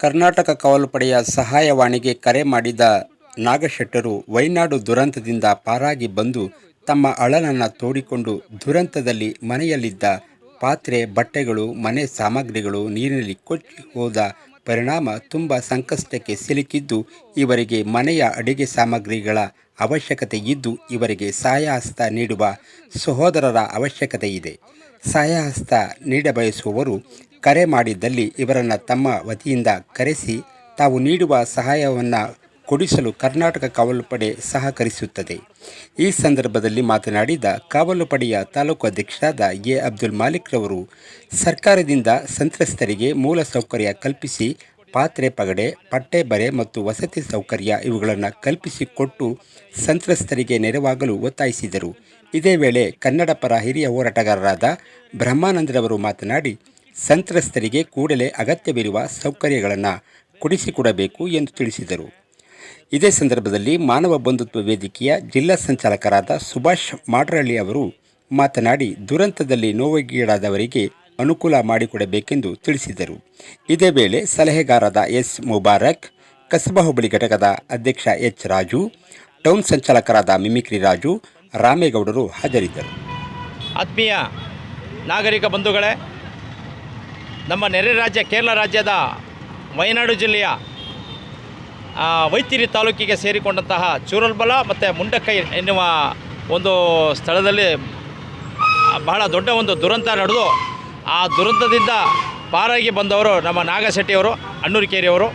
ಕರ್ನಾಟಕ ಕಾವಲು ಪಡೆಯ ಸಹಾಯವಾಣಿಗೆ ಕರೆ ಮಾಡಿದ ನಾಗಶೆಟ್ಟರು ವೈನಾಡು ದುರಂತದಿಂದ ಪಾರಾಗಿ ಬಂದು ತಮ್ಮ ಅಳಲನ್ನು ತೋಡಿಕೊಂಡು ದುರಂತದಲ್ಲಿ ಮನೆಯಲ್ಲಿದ್ದ ಪಾತ್ರೆ, ಬಟ್ಟೆಗಳು, ಮನೆ ಸಾಮಗ್ರಿಗಳು ನೀರಿನಲ್ಲಿ ಕೊಚ್ಚಿ ಹೋದ ಪರಿಣಾಮ ತುಂಬ ಸಂಕಷ್ಟಕ್ಕೆ ಸಿಲುಕಿದ್ದು ಇವರಿಗೆ ಮನೆಯ ಅಡಿಗೆ ಸಾಮಗ್ರಿಗಳ ಅವಶ್ಯಕತೆ ಇದ್ದು ಇವರಿಗೆ ಸಹಾಯಹಸ್ತ ನೀಡುವ ಸಹೋದರರ ಅವಶ್ಯಕತೆ ಇದೆ. ಸಹಾಯಹಸ್ತ ನೀಡಬಯಸುವವರು ಕರೆ ಮಾಡಿದ್ದಲ್ಲಿ ಇವರನ್ನು ತಮ್ಮ ವತಿಯಿಂದ ಕರೆಸಿ ತಾವು ನೀಡುವ ಸಹಾಯವನ್ನು ಕೊಡಿಸಲು ಕರ್ನಾಟಕ ಕಾವಲು ಪಡೆ ಸಹಕರಿಸುತ್ತದೆ. ಈ ಸಂದರ್ಭದಲ್ಲಿ ಮಾತನಾಡಿದ ಕಾವಲು ಪಡೆಯ ತಾಲೂಕು ಅಧ್ಯಕ್ಷರಾದ ಎ. ಅಬ್ದುಲ್ ಮಾಲಿಕ್ ರವರು, ಸರ್ಕಾರದಿಂದ ಸಂತ್ರಸ್ತರಿಗೆ ಮೂಲ ಸೌಕರ್ಯ ಕಲ್ಪಿಸಿ ಪಾತ್ರೆ ಪಗಡೆ ಪಟ್ಟೆ ಬರೆ ಮತ್ತು ವಸತಿ ಸೌಕರ್ಯ ಇವುಗಳನ್ನು ಕಲ್ಪಿಸಿಕೊಟ್ಟು ಸಂತ್ರಸ್ತರಿಗೆ ನೆರವಾಗಲು ಒತ್ತಾಯಿಸಿದರು. ಇದೇ ವೇಳೆ ಕನ್ನಡ ಪರ ಹಿರಿಯ ಹೋರಾಟಗಾರರಾದ ಬ್ರಹ್ಮಾನಂದರವರು ಮಾತನಾಡಿ, ಸಂತ್ರಸ್ತರಿಗೆ ಕೂಡಲೇ ಅಗತ್ಯವಿರುವ ಸೌಕರ್ಯಗಳನ್ನು ಕೊಡಿಸಿಕೊಡಬೇಕು ಎಂದು ತಿಳಿಸಿದರು. ಇದೇ ಸಂದರ್ಭದಲ್ಲಿ ಮಾನವ ಬಂಧುತ್ವ ವೇದಿಕೆಯ ಜಿಲ್ಲಾ ಸಂಚಾಲಕರಾದ ಸುಭಾಷ್ ಮಾಡ್ರಳ್ಳಿ ಅವರು ಮಾತನಾಡಿ, ದುರಂತದಲ್ಲಿ ನೋವಿಗೀಡಾದವರಿಗೆ ಅನುಕೂಲ ಮಾಡಿಕೊಡಬೇಕೆಂದು ತಿಳಿಸಿದರು. ಇದೇ ವೇಳೆ ಸಲಹೆಗಾರರಾದ ಎಸ್ ಮುಬಾರಕ್, ಕಸಬಾ ಹೋಬಳಿ ಘಟಕದ ಅಧ್ಯಕ್ಷ ಎಚ್ ರಾಜು, ಟೌನ್ ಸಂಚಾಲಕರಾದ ಮಿಮಿಕ್ರಿ ರಾಜು ರಾಮೇಗೌಡರು ಹಾಜರಿದ್ದರು. ಆತ್ಮೀಯ ನಾಗರಿಕ ಬಂಧುಗಳೇ, ನಮ್ಮ ನೆರೆ ರಾಜ್ಯ ಕೇರಳ ರಾಜ್ಯದ ವಯನಾಡು ಜಿಲ್ಲೆಯ ವೈತಿರಿ ತಾಲೂಕಿಗೆ ಸೇರಿಕೊಂಡಂತಹ ಚೂರಲ್ಬಲ ಮತ್ತು ಮುಂಡಕ್ಕೈ ಎನ್ನುವ ಒಂದು ಸ್ಥಳದಲ್ಲಿ ಬಹಳ ದೊಡ್ಡ ಒಂದು ದುರಂತ ನಡೆದು, ಆ ದುರಂತದಿಂದ ಪಾರಾಗಿ ಬಂದವರು ನಮ್ಮ ನಾಗಶೆಟ್ಟಿಯವರು, ಅಣ್ಣೂರಿಕೇರಿಯವರು.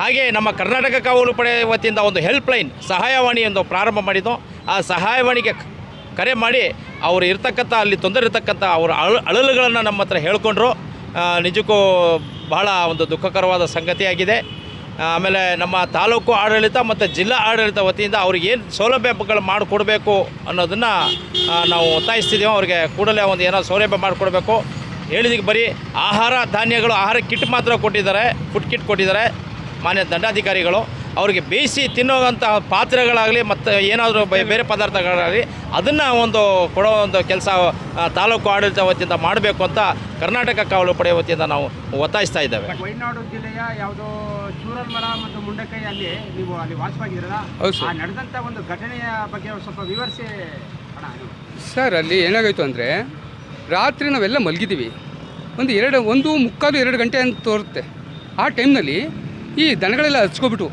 ಹಾಗೆ ನಮ್ಮ ಕರ್ನಾಟಕ ಕಾವಲು ಪಡೆ ವತಿಯಿಂದ ಒಂದು ಹೆಲ್ಪ್ಲೈನ್ ಸಹಾಯವಾಣಿ ಎಂದು ಪ್ರಾರಂಭ ಮಾಡಿದ್ದು ಆ ಸಹಾಯವಾಣಿಗೆ ಕರೆ ಮಾಡಿ ಅವರು ಇರ್ತಕ್ಕಂಥ ಅಲ್ಲಿ ತೊಂದರೆ ಇರ್ತಕ್ಕಂಥ ಅವರ ಅಳ, ಅಳಲುಗಳನ್ನು ನಮ್ಮ ಹತ್ರ ಹೇಳ್ಕೊಂಡ್ರು. ನಿಜಕ್ಕೂ ಬಹಳ ಒಂದು ದುಃಖಕರವಾದ ಸಂಗತಿಯಾಗಿದೆ ಆಮೇಲೆ ನಮ್ಮ ತಾಲೂಕು ಆಡಳಿತ ಮತ್ತು ಜಿಲ್ಲಾ ಆಡಳಿತ ವತಿಯಿಂದ ಅವ್ರಿಗೆ ಏನು ಸೌಲಭ್ಯಗಳು ಮಾಡಿಕೊಡ್ಬೇಕು ಅನ್ನೋದನ್ನು ನಾವು ಒತ್ತಾಯಿಸ್ತಿದ್ದೀವಿ ಅವ್ರಿಗೆ ಕೂಡಲೇ ಒಂದು ಏನೋ ಸೌಲಭ್ಯ ಮಾಡಿಕೊಡ್ಬೇಕು. ಹೇಳಿದಕ್ಕೆ ಬರೀ ಆಹಾರ ಧಾನ್ಯಗಳು, ಆಹಾರ ಕಿಟ್ ಮಾತ್ರ ಕೊಟ್ಟಿದ್ದಾರೆ. ಫುಡ್ ಕಿಟ್ ಕೊಟ್ಟಿದ್ದಾರೆ ಮಾನ್ಯ ದಂಡಾಧಿಕಾರಿಗಳು. ಅವರಿಗೆ ಬೇಯಿಸಿ ತಿನ್ನೋವಂಥ ಪಾತ್ರೆಗಳಾಗಲಿ ಮತ್ತು ಏನಾದರೂ ಬೇರೆ ಪದಾರ್ಥಗಳಾಗಲಿ ಅದನ್ನು ಒಂದು ಕೊಡೋ ಒಂದು ಕೆಲಸ ತಾಲೂಕು ಆಡಳಿತ ವತಿಯಿಂದ ಮಾಡಬೇಕು ಅಂತ ಕರ್ನಾಟಕ ಕಾವಲು ಪಡೆ ವತಿಯಿಂದ ನಾವು ಒತ್ತಾಯಿಸ್ತಾ ಇದ್ದೇವೆ. ವಯನಾಡು ಜಿಲ್ಲೆಯ ಯಾವುದೋ ಚೂರಲ್ಮರ ಮತ್ತು ಮುಂಡಕೈ ಅಲ್ಲಿ ನೀವು ಅಲ್ಲಿ ಆ ನಡೆದಂಥ ಒಂದು ಘಟನೆಯ ಬಗ್ಗೆ ಸ್ವಲ್ಪ ವಿವರಿಸಿ ಅಣ್ಣ ಸರ್ ಅಲ್ಲಿ ಏನಾಗೋಯ್ತು ಅಂದರೆ ರಾತ್ರಿ ನಾವೆಲ್ಲ ಮಲಗಿದ್ದೀವಿ. ಒಂದು ಎರಡು ಒಂದು ಮುಕ್ಕಾಲು ಎರಡು ಗಂಟೆ ಅಂತ ತೋರುತ್ತೆ. ಆ ಟೈಮ್ನಲ್ಲಿ ಈ ದನಗಳೆಲ್ಲ ಹಚ್ಕೊಬಿಟ್ಟು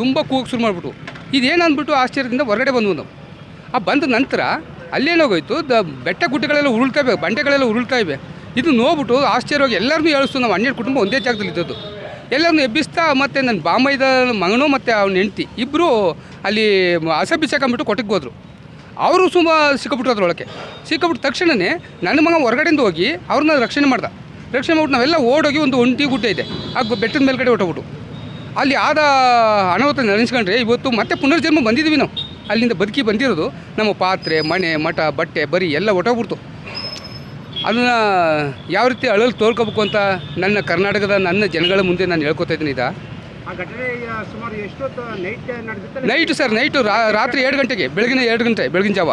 ತುಂಬ ಕೂಗು ಶುರು ಮಾಡಿಬಿಟ್ಟು ಇದೇನು ಅಂದ್ಬಿಟ್ಟು ಆಶ್ಚರ್ಯದಿಂದ ಹೊರಗಡೆ ಬಂದ್ವು ನಾವು. ಆ ಬಂದ ನಂತರ ಅಲ್ಲೇನೋಗೋಯ್ತು, ದ ಬೆಟ್ಟ ಗುಡ್ಡಗಳೆಲ್ಲ ಉರುಳ್ತಾ ಇವೆ, ಬಂಡೆಗಳೆಲ್ಲ ಉರುಳ್ತಾ ಇವೆ. ಇದು ನೋಡ್ಬಿಟ್ಟು ಆಶ್ಚರ್ಯವಾಗಿ ಎಲ್ಲರನ್ನೂ ಹೇಳಿಸ್ತು ನಾವು ಹನ್ನೆರಡು ಕುಟುಂಬ ಒಂದೇ ಜಾಗದಲ್ಲಿ ಇದ್ದದ್ದು. ಎಲ್ಲರನ್ನೂ ಎಬ್ಬಿಸ್ತಾ ಮತ್ತು ನನ್ನ ಬಾಮೈದ ಮಗನು ಮತ್ತು ಅವನ ಹೆಂಡ್ತಿ ಇಬ್ಬರು ಅಲ್ಲಿ ಹಸ ಕೊಟ್ಟಿಗೆ ಹೋದರು. ಅವರು ಸುಮ್ಮ ಸಿಕ್ಕಾಬಿಟ್ರು ಅದ್ರೊಳಗೆ ಸಿಕ್ಕಾಬಿಟ್ಟ ತಕ್ಷಣವೇ ನನ್ನ ಮಗ ಹೊರಗಡೆಯಿಂದ ಹೋಗಿ ಅವ್ರನ್ನ ರಕ್ಷಣೆ ಮಾಡ್ದೆ. ರಕ್ಷಣೆ ಮಾಡ್ಬಿಟ್ಟು ನಾವೆಲ್ಲ ಓಡೋಗಿ ಒಂದು ಒಂಟಿ ಗುಡ್ಡ ಇದೆ. ಆ ಬೆಟ್ಟದ ಮೇಲ್ಗಡೆ ಹೊಟ್ಟೋಗ್ಬಿಟ್ಟು ಅಲ್ಲಿ ಆದ ಅನಾಹುತ ನೆನೆಸ್ಕೊಂಡ್ರೆ ಇವತ್ತು ಮತ್ತೆ ಪುನರ್ಜನ್ಮ ಬಂದಿದ್ದೀವಿ ನಾವು. ಅಲ್ಲಿಂದ ಬದುಕಿ ಬಂದಿರೋದು ನಮ್ಮ ಪಾತ್ರೆ ಮನೆ ಮಠ ಬಟ್ಟೆ ಬರಿ ಎಲ್ಲ ಒಟ್ಟೋಗ್ಬಿಡ್ತು ಅದನ್ನು ಯಾವ ರೀತಿ ಅಳಲು ತೋರ್ಕೋಬೇಕು ಅಂತ ನನ್ನ ಕರ್ನಾಟಕದ ನನ್ನ ಜನಗಳ ಮುಂದೆ ನಾನು ಹೇಳ್ಕೊತಾ ಇದ್ದೀನಿ ಇದು ನೈಟು ಸರ್ ನೈಟು ರಾತ್ರಿ ಎರಡು ಗಂಟೆಗೆ ಬೆಳಗಿನ ಎರಡು ಗಂಟೆ ಬೆಳಗಿನ ಜಾವ.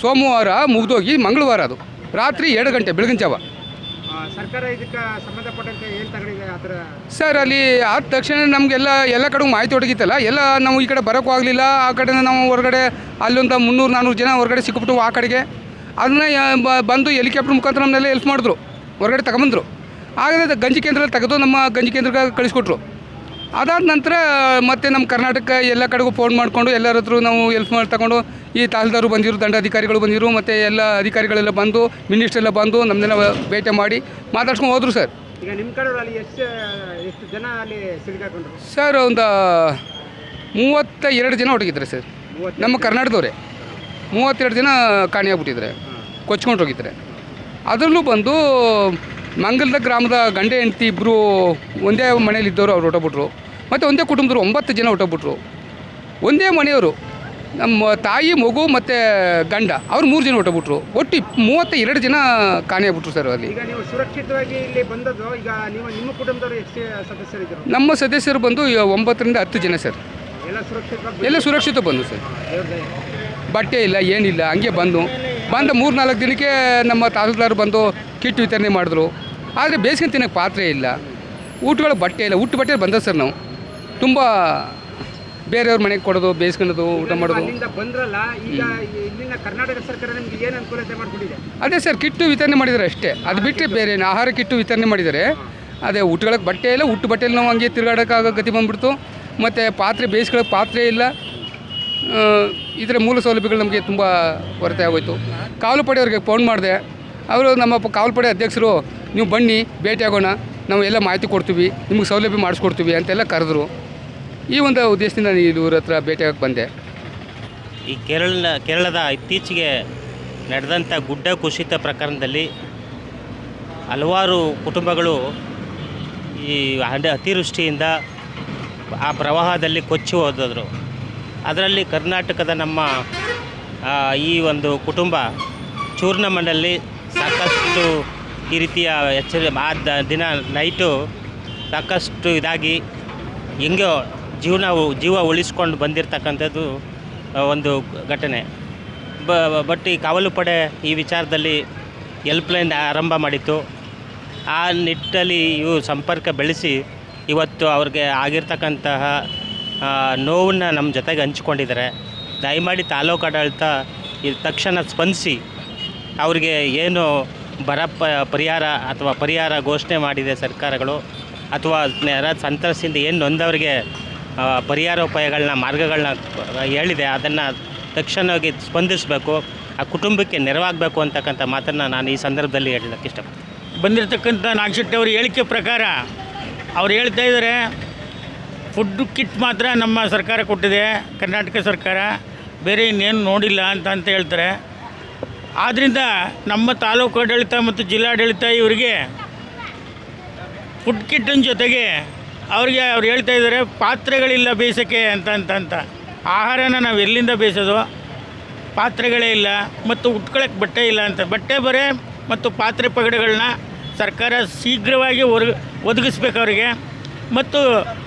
ಸೋಮವಾರ ಮುಗಿದೋಗಿ ಮಂಗಳವಾರ ಅದು. ರಾತ್ರಿ ಎರಡು ಗಂಟೆ ಬೆಳಗಿನ ಜಾವ. ಸರ್ಕಾರ ಇದಕ್ಕೆ ಸಂಬಂಧಪಟ್ಟಂತೆ ಏನು ತಗೊಂಡಿದೆ ಥರ? ಸರ್, ಅಲ್ಲಿ ಆದ ತಕ್ಷಣ ನಮಗೆಲ್ಲ ಎಲ್ಲ ಕಡೆ ಮಾಹಿತಿ ಒಡಗಿತ್ತಲ್ಲ ಎಲ್ಲ ನಾವು ಈ ಕಡೆ ಬರೋಕ್ಕೂ ಆಗಲಿಲ್ಲ. ಆ ಕಡೆ ನಾವು ಹೊರಗಡೆ ಅಲ್ಲೊಂದು ಮುನ್ನೂರು ನಾನ್ನೂರು ಜನ ಹೊರಗಡೆ ಸಿಕ್ಕಿಬಿಟ್ಟು ಆ ಕಡೆಗೆ. ಅದನ್ನ ಬಂದು ಹೆಲಿಕಾಪ್ಟರ್ ಮುಖಾಂತರ ನಮ್ಮನ್ನೆಲ್ಲ ಹೆಲ್ಪ್ ಮಾಡಿದ್ರು, ಹೊರಗಡೆ ತಗೊಂಬಂದರು. ಆಗಲೇ ಗಂಜಿ ಕೇಂದ್ರದಲ್ಲಿ ತೆಗೆದು ನಮ್ಮ ಗಂಜಿ ಕೇಂದ್ರಕ್ಕೆ ಕಳಿಸ್ಕೊಟ್ರು. ಅದಾದ ನಂತರ ಮತ್ತೆ ನಮ್ಮ ಕರ್ನಾಟಕ ಎಲ್ಲ ಕಡೆಗೂ ಫೋನ್ ಮಾಡಿಕೊಂಡು ಎಲ್ಲರ ಹತ್ರ ನಾವು ಹೆಲ್ಪ್ ಮಾಡಿ ತಗೊಂಡು ಈ ತಹಸೀಲ್ದಾರು ಬಂದಿರು ದಂಡಾಧಿಕಾರಿಗಳು ಬಂದಿರು ಮತ್ತು ಎಲ್ಲ ಅಧಿಕಾರಿಗಳೆಲ್ಲ ಬಂದು ಮಿನಿಸ್ಟರ್ ಎಲ್ಲ ಬಂದು ನಮ್ಮನ್ನೆಲ್ಲ ಭೇಟಿ ಮಾಡಿ ಮಾತಾಡ್ಸ್ಕೊಂಡು ಹೋದರು ಸರ್. ಈಗ ನಿಮ್ಮ ಕಡೆ ಅಲ್ಲಿ ಎಷ್ಟು ಎಷ್ಟು ಜನ ಅಲ್ಲಿ ಸಿಲುಕಾಕೊಂಡ್ರು ಸರ್ ಒಂದು ಮೂವತ್ತ ಎರಡು ಜನ ಹೊಟ್ಟಿದ್ರೆ ಸರ್. ನಮ್ಮ ಕರ್ನಾಟಕದವರೇ. ಮೂವತ್ತೆರಡು ಜನ ಕಾಣಿಯಾಗ್ಬಿಟ್ಟಿದ್ರೆ ಕೊಚ್ಕೊಂಡು ಹೋಗಿದ್ರೆ. ಅದರಲ್ಲೂ ಬಂದು ಮಂಗಲದ ಗ್ರಾಮದ ಗಂಡ ಹೆಂಡತಿ ಇಬ್ಬರು ಒಂದೇ ಮನೇಲಿ ಇದ್ದವರು ಅವ್ರು ಹೊಟ್ಟೋಗ್ಬಿಟ್ರು ಮತ್ತು ಒಂದೇ ಕುಟುಂಬದವರು ಒಂಬತ್ತು ಜನ ಹೊಟ್ಟೋಗ್ಬಿಟ್ರು ಒಂದೇ ಮನೆಯವರು ನಮ್ಮ ತಾಯಿ ಮಗು ಮತ್ತು ಗಂಡ ಅವ್ರು ಮೂರು ಜನ ಹೊಟ್ಟೋಗ್ಬಿಟ್ರು ಒಟ್ಟು ಮೂವತ್ತ ಎರಡು ಜನ ಕಾಣೆಯಾಗ್ಬಿಟ್ರು ಸರ್ ಅಲ್ಲಿ. ಈಗ ನೀವು ಸುರಕ್ಷಿತವಾಗಿ ಇಲ್ಲಿ ಬಂದದ್ದು ಈಗ ನೀವು ನಿಮ್ಮ ಕುಟುಂಬದವರು ಎಷ್ಟು ಸದಸ್ಯರಿದ್ದರು? ನಮ್ಮ ಸದಸ್ಯರು ಬಂದು ಒಂಬತ್ತರಿಂದ ಹತ್ತು ಜನ ಸರ್. ಎಲ್ಲ ಸುರಕ್ಷಿತ ಬಂದು ಸರ್. ಬಟ್ಟೆ ಇಲ್ಲ ಏನಿಲ್ಲ ಹಂಗೆ ಬಂದು. ಬಂದ ಮೂರು ನಾಲ್ಕು ದಿನಕ್ಕೆ ನಮ್ಮ ತಹಸೀಲ್ದಾರ್ ಬಂದು ಕಿಟ್ ವಿತರಣೆ ಮಾಡಿದ್ರು. ಆದರೆ ಬೇಸಿಗೆ ತಿನ್ನೋಕ್ಕೆ ಪಾತ್ರೆ ಇಲ್ಲ. ಊಟಗಳ ಬಟ್ಟೆ ಇಲ್ಲ. ಊಟ ಬಟ್ಟೆ ಬಂದ ಸರ್ ನಾವು. ತುಂಬ ಬೇರೆಯವ್ರ ಮನೆಗೆ ಕೊಡೋದು ಬೇಯಿಸ್ಕೊಳ್ಳೋದು ಊಟ ಮಾಡೋದು. ಅದೇ ಸರ್ ಕಿಟ್ಟು ವಿತರಣೆ ಮಾಡಿದ್ದಾರೆ ಅಷ್ಟೇ. ಅದು ಬಿಟ್ಟರೆ ಬೇರೆ ಆಹಾರ ಕಿಟ್ಟು ವಿತರಣೆ ಮಾಡಿದ್ದಾರೆ ಅದೇ ಊಟಗಳಿಗೆ ಬಟ್ಟೆ ಇಲ್ಲ. ಊಟ ಬಟ್ಟೆಯಲ್ಲಿ ನಾವು ಹಂಗೆ ತಿರುಗಾಡೋಕ್ಕಾಗೋ ಗತಿ ಬಂದ್ಬಿಡ್ತು. ಮತ್ತು ಪಾತ್ರೆ ಬೇಯಿಸ್ಕೊಳ್ಳೋಕೆ ಪಾತ್ರೆ ಇಲ್ಲ. ಇದರ ಮೂಲ ಸೌಲಭ್ಯಗಳು ನಮಗೆ ತುಂಬ ಕೊರತೆ ಆಗೋಯಿತು. ಕಾವಲು ಪಡೆಯವ್ರಿಗೆ ಫೋನ್ ಮಾಡಿದೆ. ಅವರು ನಮ್ಮ ಕಾವಲು ಪಡೆ ಅಧ್ಯಕ್ಷರು, ನೀವು ಬನ್ನಿ ಭೇಟಿಯಾಗೋಣ ನಾವು ಎಲ್ಲ ಮಾಹಿತಿ ಕೊಡ್ತೀವಿ, ನಿಮಗೆ ಸೌಲಭ್ಯ ಮಾಡಿಸ್ಕೊಡ್ತೀವಿ ಅಂತೆಲ್ಲ ಕರೆದ್ರು. ಈ ಒಂದು ಉದ್ದೇಶದಿಂದ ನಾನು ಇವ್ರ ಹತ್ರ ಭೇಟಿಯಾಗಕ್ಕೆ ಬಂದೆ. ಈ ಕೇರಳ ಕೇರಳದ ಇತ್ತೀಚೆಗೆ ನಡೆದಂಥ ಗುಡ್ಡ ಕುಸಿತ ಪ್ರಕರಣದಲ್ಲಿ ಹಲವಾರು ಕುಟುಂಬಗಳು ಈ ಅತಿವೃಷ್ಟಿಯಿಂದ ಆ ಪ್ರವಾಹದಲ್ಲಿ ಕೊಚ್ಚಿ ಹೋದರು ಅದರಲ್ಲಿ ಕರ್ನಾಟಕದ ನಮ್ಮ ಈ ಒಂದು ಕುಟುಂಬ ಚೂರ್ಣಮಂಡಲ್ಲಿ ಸಾಕಷ್ಟು ಈ ರೀತಿಯ ಎಚ್ಚರಿ, ಆ ದಿನ, ನೈಟು ಸಾಕಷ್ಟು ಇದಾಗಿ ಹೆಂಗೋ ಜೀವನ ಜೀವ ಉಳಿಸ್ಕೊಂಡು ಬಂದಿರತಕ್ಕಂಥದ್ದು ಒಂದು ಘಟನೆ. ಬಟ್ ಈ ಕಾವಲು ಪಡೆ ಈ ವಿಚಾರದಲ್ಲಿ ಹೆಲ್ಪ್ಲೈನ್ ಆರಂಭ ಮಾಡಿತ್ತು. ಆ ನಿಟ್ಟಲ್ಲಿ ಇವು ಸಂಪರ್ಕ ಬೆಳೆಸಿ ಇವತ್ತು ಅವ್ರಿಗೆ ಆಗಿರ್ತಕ್ಕಂತಹ ನೋವನ್ನು ನಮ್ಮ ಜೊತೆಗೆ ಹಂಚ್ಕೊಂಡಿದ್ದಾರೆ. ದಯಮಾಡಿ ತಾಲೂಕು ಆಡಳಿತ ಇದು ತಕ್ಷಣ ಸ್ಪಂದಿಸಿ. ಅವ್ರಿಗೆ ಏನು ಬರ ಪರಿಹಾರ ಅಥವಾ ಪರಿಹಾರ ಘೋಷಣೆ ಮಾಡಿದೆ ಸರ್ಕಾರಗಳು ಅಥವಾ ನೆರ ಸಂತ್ರಸ್ತಿಂದ ಏನು ನೊಂದವ್ರಿಗೆ ಪರಿಹಾರ ಪರಿಹಾರೋಪಾಯಗಳನ್ನ, ಮಾರ್ಗಗಳನ್ನ ಹೇಳಿದೆ, ಅದನ್ನು ತಕ್ಷಣವಾಗಿ ಸ್ಪಂದಿಸಬೇಕು. ಆ ಕುಟುಂಬಕ್ಕೆ ನೆರವಾಗಬೇಕು ಅಂತಕ್ಕಂಥ ಮಾತನ್ನು ನಾನು ಈ ಸಂದರ್ಭದಲ್ಲಿ ಹೇಳಲಿಕ್ಕೆ ಇಷ್ಟಪಡ್ತೀನಿ. ಬಂದಿರತಕ್ಕಂಥ ನಾಗಶೆಟ್ಟಿ ಅವ್ರ ಹೇಳಿಕೆ ಪ್ರಕಾರ, ಅವ್ರು ಹೇಳ್ತಾ ಇದ್ದಾರೆ ಫುಡ್ ಕಿಟ್ ಮಾತ್ರ ನಮ್ಮ ಸರ್ಕಾರ ಕೊಟ್ಟಿದೆ, ಕರ್ನಾಟಕ ಸರ್ಕಾರ. ಬೇರೆ ಇನ್ನೇನು ನೋಡಿಲ್ಲ ಅಂತ ಅಂತ ಹೇಳ್ತಾರೆ. ಆದ್ದರಿಂದ ನಮ್ಮ ತಾಲೂಕು ಆಡಳಿತ ಮತ್ತು ಜಿಲ್ಲಾಡಳಿತ ಇವರಿಗೆ ಫುಡ್ ಕಿಟ್ಟಿನ ಜೊತೆಗೆ ಅವ್ರಿಗೆ ಅವ್ರು ಹೇಳ್ತಾ ಇದ್ದಾರೆ, ಪಾತ್ರೆಗಳಿಲ್ಲ ಬೇಯಿಸೋಕ್ಕೆ ಅಂತ ಅಂತ ಅಂತ. ಆಹಾರನ ನಾವು ಎಲ್ಲಿಂದ ಬೇಯಿಸೋದು? ಪಾತ್ರೆಗಳೇ ಇಲ್ಲ ಮತ್ತು ಉಟ್ಕೊಳ್ಳೋಕ್ಕೆ ಬಟ್ಟೆ ಇಲ್ಲ ಅಂತ. ಬಟ್ಟೆ ಬರೆ ಮತ್ತು ಪಾತ್ರೆ ಪಗಡೆಗಳನ್ನ ಸರ್ಕಾರ ಶೀಘ್ರವಾಗಿ ಒದಗಿಸ್ಬೇಕು ಅವರಿಗೆ. ಮತ್ತು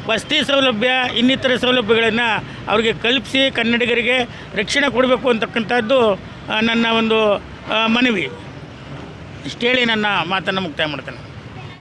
ವಸತಿ ಸೌಲಭ್ಯ, ಇನ್ನಿತರ ಸೌಲಭ್ಯಗಳನ್ನು ಅವರಿಗೆ ಕಲ್ಪಿಸಿ ಕನ್ನಡಿಗರಿಗೆ ರಕ್ಷಣೆ ಕೊಡಬೇಕು ಅಂತಕ್ಕಂಥದ್ದು ನನ್ನ ಒಂದು ಮನವಿ. ಇಷ್ಟು ಹೇಳಿ ನನ್ನ ಮಾತನ್ನು ಮುಕ್ತಾಯ ಮಾಡ್ತೇನೆ.